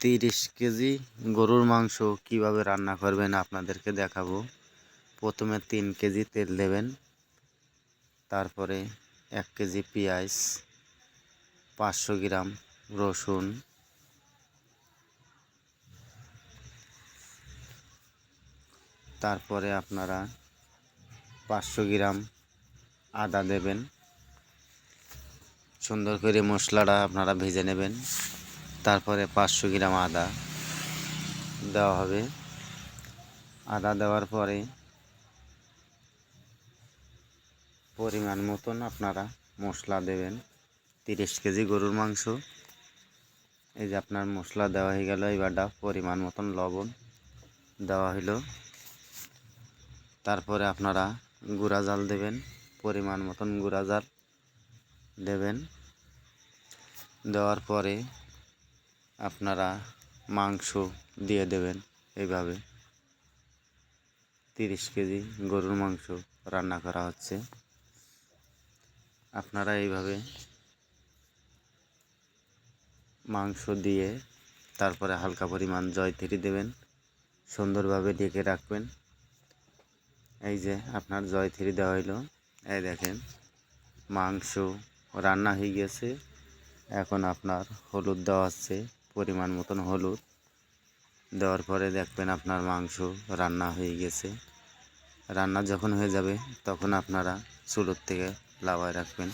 তিরিশ কেজি গরুর মাংস কীভাবে রান্না করবেন আপনাদেরকে দেখাবো। প্রথমে তিন কেজি তেল দেবেন, তারপরে এক কেজি পেঁয়াজ, পাঁচশো গ্রাম রসুন, তারপরে আপনারা পাঁচশো গ্রাম আদা দেবেন। সুন্দর করে মশলাটা আপনারা ভেজে নেবেন। তারপরে পাঁচশো গ্রাম আদা দেওয়া হবে। আদা দেওয়ার পরে পরিমাণ মতন আপনারা মশলা দেবেন। তিরিশ কেজি গরুর মাংস। এই যে আপনার মশলা দেওয়া হয়ে গেল এবারটা পরিমাণ মতন লবণ দেওয়া হলো তারপরে আপনারা গুঁড়া জাল দেবেন, পরিমাণ মতন গুঁড়া জাল দেবেন। দেওয়ার পরে আপনারা মাংস দিয়ে দেবেন এইভাবে। তিরিশ কেজি গরুর মাংস রান্না করা হচ্ছে। আপনারা এইভাবে মাংস দিয়ে তারপরে হালকা পরিমাণ জয়তিরি দেবেন, সুন্দরভাবে ডেকে রাখবেন। এই যে আপনার জয়তিরি দেওয়া হইল, এই দেখেন মাংস রান্না হয়ে গেছে। এখন আপনার হলুদ দেওয়া হচ্ছে। পরিমাণ মতন হলুদ। দেওয়ার পরে দেখবেন আপনার মাংস রান্না হয়ে গেছে। রান্না যখন হয়ে যাবে, তখন আপনারা চুলোর থেকে লাভায় রাখবেন।